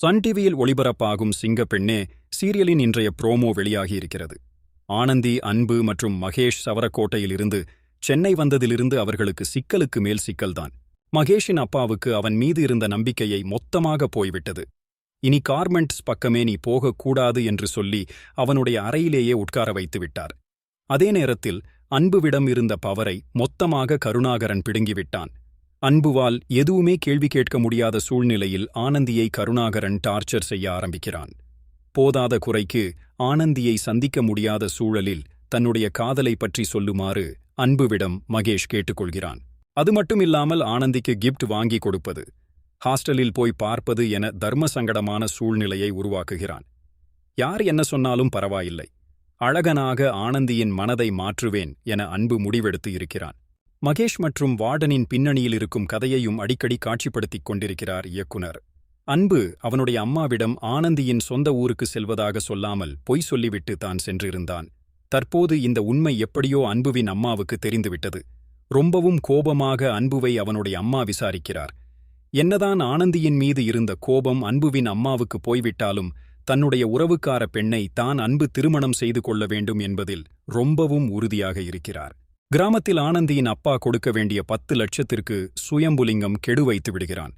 Sun டிவியில் ஒளிபரப்பாகும் சிங்க பெண்ணே சீரியலின் இன்றைய ப்ரோமோ வெளியாகியிருக்கிறது. ஆனந்தி அன்பு மற்றும் மகேஷ் சவரக்கோட்டையிலிருந்து சென்னை வந்ததிலிருந்து அவர்களுக்கு சிக்கலுக்கு மேல் சிக்கல்தான். மகேஷின் அப்பாவுக்கு அவன் மீது இருந்த நம்பிக்கையை மொத்தமாக போய்விட்டது. இனி கார்மெண்ட்ஸ் பக்கமே நீ போகக்கூடாது என்று சொல்லி அவனுடைய அறையிலேயே உட்கார வைத்து விட்டார். அதே நேரத்தில் அன்புவிடம் இருந்த பவரை மொத்தமாக கருணாகரன் பிடுங்கிவிட்டான். அன்புவால் எதுவுமே கேள்வி கேட்க முடியாத சூழ்நிலையில் ஆனந்தியை கருணாகரன் டார்ச்சர் செய்ய ஆரம்பிக்கிறான். போதாத குறைக்கு ஆனந்தியை சந்திக்க முடியாத சூழலில் தன்னுடைய காதலை பற்றி சொல்லுமாறு அன்புவிடம் மகேஷ் கேட்டுக்கொள்கிறான். அது மட்டுமில்லாமல் ஆனந்திக்கு கிஃப்ட் வாங்கி கொடுப்பது ஹாஸ்டலில் போய் பார்ப்பது என தர்ம சங்கடமான சூழ்நிலையை உருவாக்குகிறான். யார் என்ன சொன்னாலும் பரவாயில்லை. அழகனாக ஆனந்தியின் மனதை மாற்றுவேன் என அன்பு முடிவெடுத்து இருக்கிறான். மகேஷ் மற்றும் வார்டனின் பின்னணியில் இருக்கும் கதையையும் அடிக்கடி காட்சிப்படுத்திக் கொண்டிருக்கிறார் இயக்குனர். அன்பு அவனுடைய அம்மாவிடம் ஆனந்தியின் சொந்த ஊருக்கு செல்வதாக சொல்லாமல் பொய் சொல்லிவிட்டு தான் சென்றிருந்தான். தற்போது இந்த உண்மை எப்படியோ அன்புவின் அம்மாவுக்கு தெரிந்துவிட்டது. ரொம்பவும் கோபமாக அன்புவை அவனுடைய அம்மா விசாரிக்கிறார். என்னதான் ஆனந்தியின் மீது இருந்த கோபம் அன்புவின் அம்மாவுக்கு போய்விட்டாலும் தன்னுடைய உறவுக்கார பெண்ணை தான் அன்பு திருமணம் செய்து கொள்ள வேண்டும் என்பதில் ரொம்பவும் உறுதியாக இருக்கிறார். கிராமத்தில் ஆனந்தியின் அப்பா கொடுக்க வேண்டிய பத்து லட்சத்திற்கு சுயம்புலிங்கம் கெடு வைத்து விடுகிறான்.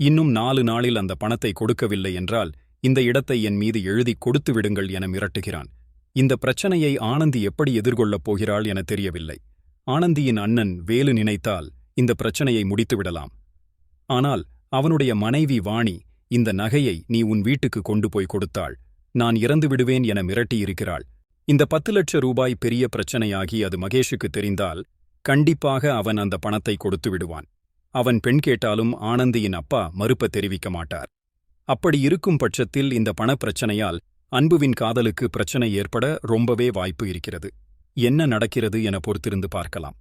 இன்னும் நாலு நாளில் அந்த பணத்தை கொடுக்கவில்லை என்றால் இந்த இடத்தை என் மீது எழுதி கொடுத்து விடுங்கள் என மிரட்டுகிறான். இந்த பிரச்சனையை ஆனந்தி எப்படி எதிர்கொள்ளப் போகிறாள் என தெரியவில்லை. ஆனந்தியின் அண்ணன் வேலு நினைத்தால் இந்த பிரச்சனையை முடித்துவிடலாம் ஆனால் அவனுடைய மனைவி வாணி இந்த நகையை நீ உன் வீட்டுக்கு கொண்டு போய் கொடுத்தாள். நான் இறந்து விடுவேன் என மிரட்டியிருக்கிறாள். இந்த பத்து லட்ச ரூபாய் பெரிய பிரச்சனையாகி அது மகேஷுக்கு தெரிந்தால் கண்டிப்பாக அவன் அந்த பணத்தை கொடுத்து விடுவான். அவன் பெண் கேட்டாலும் ஆனந்தியின் அப்பா மறுப்ப தெரிவிக்க மாட்டார். அப்படி இருக்கும் பட்சத்தில் இந்த பணப்பிரச்சனையால் அன்புவின் காதலுக்கு பிரச்சனை ஏற்பட ரொம்பவே வாய்ப்பு இருக்கிறது. என்ன நடக்கிறது என பொறுத்திருந்து பார்க்கலாம்.